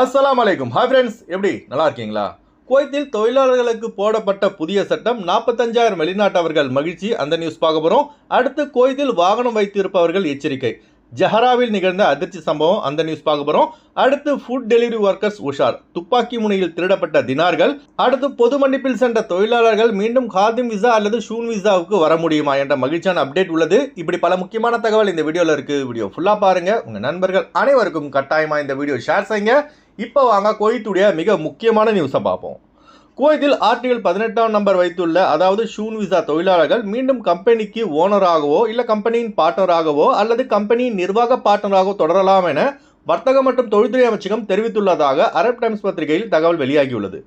அஸ்லாம் வலைக்கும் hi friends எப்படி? நல்லா இருக்கீங்களா? குவைத்தில் தொழிலாளர்களுக்கு போடப்பட்ட புதிய சட்டம் நாற்பத்தஞ்சாயிரம் வெளிநாட்டவர்கள் மகிழ்ச்சி. அந்த நியூஸ் பார்க்க போகிறோம் அடுத்து குவைத்தில் வாகனம் வைத்திருப்பவர்கள் எச்சரிக்கை. ஜஹராவில் நிகழ்ந்த அதிர்ச்சி சம்பவம் அந்த நியூஸ் பார்க்க போகிறோம் அடுத்து ஃபுட் டெலிவரி ஒர்க்கர்ஸ் உஷார். துப்பாக்கி முனையில் திருடப்பட்ட தினார்கள். அடுத்து பொது மன்னிப்பில் சென்ற தொழிலாளர்கள் மீண்டும் காதிம் விசா அல்லது ஷூன் விசாவுக்கு வர முடியுமா என்ற மகிழ்ச்சியான அப்டேட் உள்ளது. இப்படி பல முக்கியமான தகவல் இந்த வீடியோவில் இருக்குது வீடியோ ஃபுல்லாக பாருங்கள் உங்கள் நண்பர்கள் அனைவருக்கும் கட்டாயமாக இந்த வீடியோ ஷேர் செய்யுங்க. இப்போ வாங்க குவைத்துடைய மிக முக்கியமான நியூஸை பார்ப்போம். குவைத்தில் ஆர்டிகல் பதினெட்டாம் நம்பர் வைத்துள்ள அதாவது ஷூன் விசா தொழிலாளர்கள் மீண்டும் கம்பெனிக்கு ஓனராகவோ இல்லை கம்பெனியின் பார்ட்னராகவோ அல்லது கம்பெனியின் நிர்வாக பார்ட்னராகவோ தொடரலாம் என வர்த்தக மற்றும் தொழில்துறை அமைச்சகம் தெரிவித்துள்ளதாக அரப் டைம்ஸ் பத்திரிகையில் தகவல் வெளியாகியுள்ளது.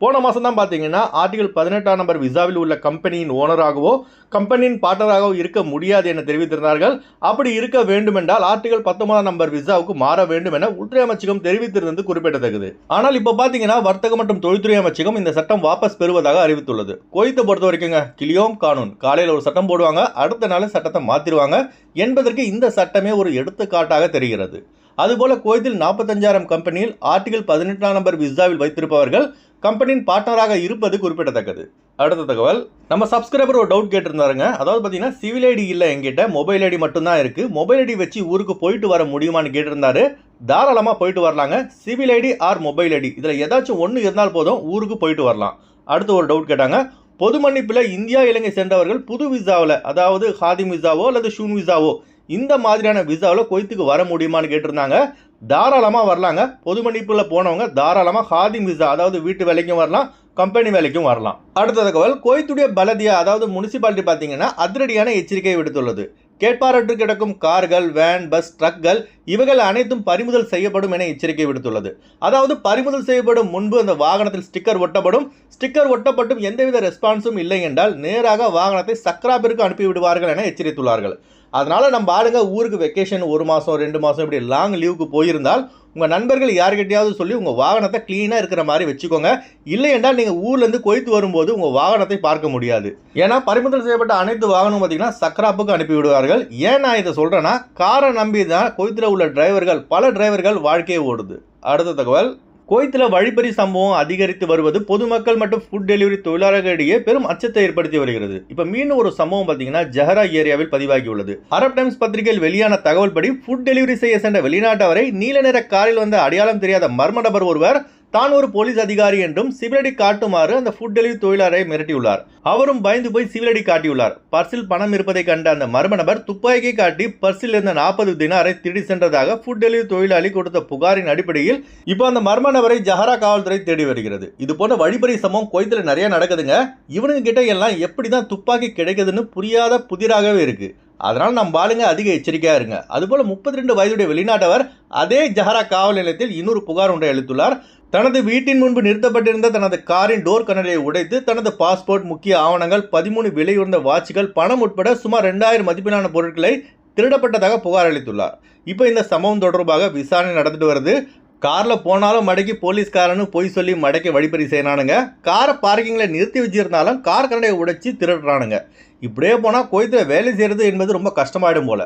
போன மாதம் தான் பார்த்தீங்கன்னா ஆர்டிகல் பதினெட்டாம் நம்பர் விசாவில் உள்ள கம்பெனியின் ஓனராகவோ கம்பெனியின் பார்ட்னராகவோ இருக்க முடியாது என தெரிவித்திருந்தார்கள். அப்படி இருக்க வேண்டுமென்றால் ஆர்டிகல் பத்தொன்பதாம் நம்பர் விசாவுக்கு மாற வேண்டும் என உள்துறை அமைச்சகம் தெரிவித்திருந்தது குறிப்பிடத்தக்கது. ஆனால் இப்போ பார்த்தீங்கன்னா வர்த்தக மற்றும் தொழில்துறை அமைச்சகம் இந்த சட்டம் வாபஸ் பெறுவதாக அறிவித்துள்ளது. கோயத்தை பொறுத்த வரைக்குங்க கிளியோம் கானூன். காலையில் ஒரு சட்டம் போடுவாங்க அடுத்த நாள் சட்டத்தை மாற்றிடுவாங்க என்பதற்கு இந்த சட்டமே ஒரு எடுத்துக்காட்டாக தெரிகிறது. அதுபோல குவைத்தில் நாற்பத்தஞ்சாயிரம் கம்பெனியில் ஆர்டிகல் பதினெட்டாம் நம்பர் விசாவில் வைத்திருப்பவர்கள் கம்பெனியின் பார்ட்னராக இருப்பது குறிப்பிடத்தக்கது. அடுத்த தகவல். நம்ம சப்ஸ்கிரைபர் ஒரு டவுட் கேட்டிருந்தாருங்க. அதாவது பார்த்தீங்கன்னா சிவில் ஐடி இல்லை எங்கிட்ட மொபைல் ஐடி மட்டும்தான் இருக்குது மொபைல் ஐடி வச்சு ஊருக்கு போயிட்டு வர முடியுமான்னு கேட்டிருந்தாரு. தாராளமாக போயிட்டு வரலாங்க. Civil ID or mobile ID இதில் ஏதாச்சும் ஒன்று இருந்தால் போதும் ஊருக்கு போயிட்டு வரலாம். அடுத்து ஒரு டவுட் கேட்டாங்க. பொது மன்னிப்பில் இந்தியா இலங்கை சென்றவர்கள் புது விசாவில் அதாவது ஹாதிம் விசாவோ அல்லது ஷூன் விசாவோ இந்த மாதிரியான விசாவில் கொய்த்துக்கு வர முடியுமான்னு கேட்டிருந்தாங்க. தாராளமாக வரலாங்க. பொது மன்னிப்பில் போனவங்க தாராளமாக ஹாதிம் விசா அதாவது வீட்டு வேலைக்கும் வரலாம் கம்பெனி வேலைக்கும் வரலாம். அடுத்த தகவல் கோயத்துடைய பலதியா அதாவது முனிசிபாலிட்டி பார்த்தீங்கன்னா அதிரடியான எச்சரிக்கை விடுத்துள்ளது. கேட்பாரற்று கிடக்கும் கார்கள் வேன் பஸ் ட்ரக்கள் இவைகள் அனைத்தும் பறிமுதல் செய்யப்படும் என எச்சரிக்கை விடுத்துள்ளது. அதாவது பறிமுதல் செய்யப்படும் முன்பு அந்த வாகனத்தில் ஸ்டிக்கர் ஒட்டப்படும். ஸ்டிக்கர் ஒட்டப்பட்டும் எந்தவித ரெஸ்பான்ஸும் இல்லை என்றால் நேராக வாகனத்தை சக்ராபிற்கு அனுப்பிவிடுவார்கள் என எச்சரித்துள்ளார்கள். அதனால் நம்ம ஆளுங்க ஊருக்கு வெக்கேஷன் ஒரு மாதம் ரெண்டு மாதம் இப்படி லாங் லீவுக்கு போயிருந்தால் உங்கள் நண்பர்கள் யார்கிட்டையாவது சொல்லி உங்கள் வாகனத்தை க்ளீனாக இருக்கிற மாதிரி வச்சுக்கோங்க. இல்லை என்றால் நீங்கள் ஊர்லேருந்து கொய்த்து வரும்போது உங்கள் வாகனத்தை பார்க்க முடியாது. ஏன்னா பறிமுதல் செய்யப்பட்ட அனைத்து வாகனம் பார்த்தீங்கன்னா சக்ராப்புக்கு அனுப்பி விடுவார்கள். ஏன் நான் இதை சொல்கிறேன்னா காரை நம்பி தான் கொய்த்தில் உள்ள டிரைவர்கள் பல டிரைவர்கள் வாழ்க்கையை ஓடுது. அடுத்த தகவல். கோயத்தில் வழிபறி சம்பவம் அதிகரித்து வருவது பொதுமக்கள் மற்றும் ஃபுட் டெலிவரி தொழிலாளர்களிடையே பெரும் அச்சத்தை ஏற்படுத்தி வருகிறது. இப்போ மீண்டும் ஒரு சம்பவம் பார்த்தீங்கன்னா ஜஹரா ஏரியாவில் பதிவாகியுள்ளது அரப் டைம்ஸ் பத்திரிகையில் வெளியான தகவல் படி ஃபுட் டெலிவரி செய்ய சென்ற வெளிநாட்டவரை நீல நிற காரில் வந்த அடையாளம் தெரியாத மர்ம நபர் ஒருவர் தான் ஒரு போலீஸ் அதிகாரி என்றும் சிவிலடி காட்டுமாறு அந்த ஃபுட் டெலிவரி தொழிலாளரை மிரட்டியுள்ளார். அவரும் பயந்து போய் சிவிலடி காட்டியுள்ளார். பர்சில் பணம் இருப்பதை கண்ட அந்த மர்ம நபர் துப்பாக்கியை காட்டி பர்சில் இருந்த நாற்பது தினாரை திருடி சென்றதாக ஃபுட் டெலிவரி தொழிலாளி கொடுத்த புகாரின் அடிப்படையில் இப்போ அந்த மர்ம நபரை ஜஹரா காவல்துறை தேடி வருகிறது. இது போன்ற வழிபறி சம்பவம் கோயத்தில் நிறைய நடக்குதுங்க. இவனுங்க கிட்ட எல்லாம் எப்படி தான் துப்பாக்கி கிடைக்குதுன்னு புரியாத புதிராகவே இருக்கு. அதனால் நம் ஆளுங்க அதிக எச்சரிக்கையாக இருங்க. அதுபோல் முப்பத்தி ரெண்டு வயதுடைய வெளிநாட்டவர் அதே ஜஹரா காவல் நிலையத்தில் இன்னொரு புகார் ஒன்றை அளித்துள்ளார். தனது வீட்டின் முன்பு நிறுத்தப்பட்டிருந்த தனது காரின் டோர் கண்ணடையை உடைத்து தனது பாஸ்போர்ட் முக்கிய ஆவணங்கள் பதிமூணு விலையுர்ந்த வாட்சுகள் பணம் உட்பட சுமார் ரெண்டாயிரம் மதிப்பிலான பொருட்களை திருடப்பட்டதாக புகார் அளித்துள்ளார். இப்போ இந்த சம்பவம் தொடர்பாக விசாரணை நடந்துட்டு வருது. காரில் போனாலும் மடக்கி போலீஸ்காரனு பொய் சொல்லி மடக்கி வழிப்பறி செய்யறானுங்க. காரை பார்க்கிங்கில் நிறுத்தி வச்சிருந்தாலும் கார் கரடையை உடைச்சி திருடுறானுங்க. இப்படியே போனால் கோயத்தில் வேலை செய்கிறது என்பது ரொம்ப கஷ்டமாயிடும் போல.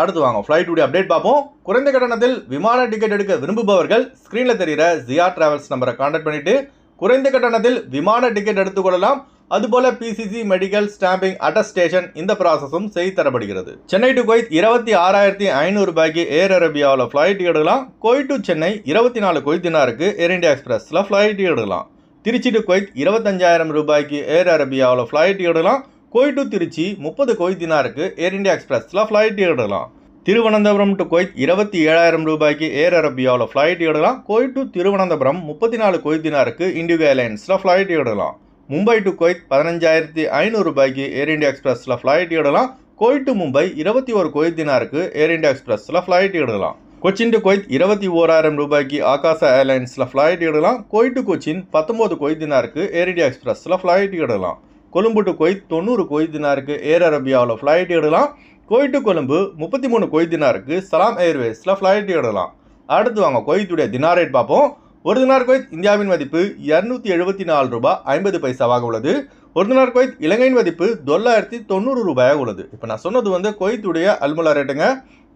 அடுத்து வாங்க ஃப்ளைட்டுடைய அப்டேட் பார்ப்போம். குறைந்த கட்டணத்தில் விமான டிக்கெட் எடுக்க விரும்புபவர்கள் ஸ்க்ரீனில் தெரிகிற ஜியா டிராவல்ஸ் நம்பரை கான்டாக்ட் பண்ணிவிட்டு குறைந்த கட்டணத்தில் விமான டிக்கெட் எடுத்துக்கொள்ளலாம் அதுபோல பிசிசி மெடிக்கல் ஸ்டாம்பிங் அட்டஸ்டேஷன் இந்த ப்ராசஸும் செய்து தரப்படுகிறது. சென்னை டு கொய்த் இருபத்தி ஆறாயிரத்தி ஐநூறு ரூபாய்க்கு ஏர் அரேபியாவில் ஃப்ளைட் எடுக்கலாம். கொய்த் டு சென்னை இருபத்தி நாலு கொய்த் தினாருக்கு ஏர் இந்தியா எக்ஸ்பிரஸில் ஃப்ளைட் எடுக்கலாம். திருச்சி டு கொய்த் இருபத்தஞ்சாயிரம் ரூபாய்க்கு ஏர் அரேபியாவில் ஃப்ளைட் எடுக்கலாம். கொய்த் டு திருச்சி முப்பது கொய்த் தினாருக்கு ஏர் இண்டியா எக்ஸ்பிரஸில் ஃப்ளைட் எடுக்கலாம். திருவனந்தபுரம் டு கொய்த் இருபத்தி ஏழாயிரம் ரூபாய்க்கு ஏர் அரேபியாவில் ஃப்ளைட் எடுக்கலாம். கொய்த் டு திருவனந்தபுரம் முப்பத்தி நாலு கொய்த் தினாருக்கு இண்டிகோ ஏர்லைன்ஸில் ஃப்ளைட் எடுக்கலாம். மும்பை டு குவைத் பதினஞ்சாயிரத்தி ஐநூறு ரூபாய்க்கு ஏர் இந்தியா எக்ஸ்பிரஸில் ஃப்ளைட் இடலாம் கொய்த் டு மும்பை இருபத்தி ஒரு குவைத் தினாருக்கு ஏர் இந்தியா எக்ஸ்பிரஸில் ஃப்ளைட் இடலாம் கொச்சின் டு கொய்த் இருபத்தி ஓராயிரம் ரூபாய்க்கு ஆகாசா ஏர்லைன்ஸில் ஃப்ளைட் இடலாம் கொய்த் டு கொச்சின் பத்தொம்போது கொய்த் தினாருக்கு ஏர் இந்தியா எக்ஸ்பிரஸில் ஃப்ளைட் இடலாம் கொழும்பு டு கொய்த் தொண்ணூறு கொய்த் தினாருக்கு ஏர் அரேபியாவில் ஃப்ளைட் இடலாம் கொய்த் டு கொழும்பு முப்பத்தி மூணு கொய்த் தினாருக்கு சலாம் ஏர்வேஸில் ஃப்ளைட் இடலாம் அடுத்து வாங்க கொய்த்துடைய தினார் ரேட் பார்ப்போம். ஒரு தினார் குவைத் இந்தியாவின் மதிப்பு இரநூத்தி எழுபத்தி நாலு ரூபாய் ஐம்பது பைசாவாக உள்ளது. ஒரு தினார் குவைத் இலங்கையின் மதிப்பு தொள்ளாயிரத்தி தொண்ணூறு ரூபாயாக உள்ளது. இப்போ நான் சொன்னது வந்து குவைத்துடைய அல்முலா ரேட்டுங்க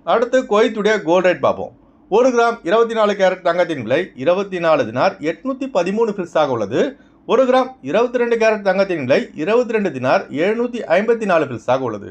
அடுத்து குவைத்துடைய கோல்ட் ரேட் பார்ப்போம். ஒரு கிராம் இருபத்தி நாலு கேரட் தங்கத்தின் விலை இருபத்தி நாலு தினார் எட்நூற்றி பதிமூணு பில்ஸாக உள்ளது. ஒரு கிராம் இருபத்தி ரெண்டு கேரட் தங்கத்தின் விலை இருபத்தி ரெண்டு தினார் எழுநூற்றி ஐம்பத்தி நாலு பில்ஸாக உள்ளது.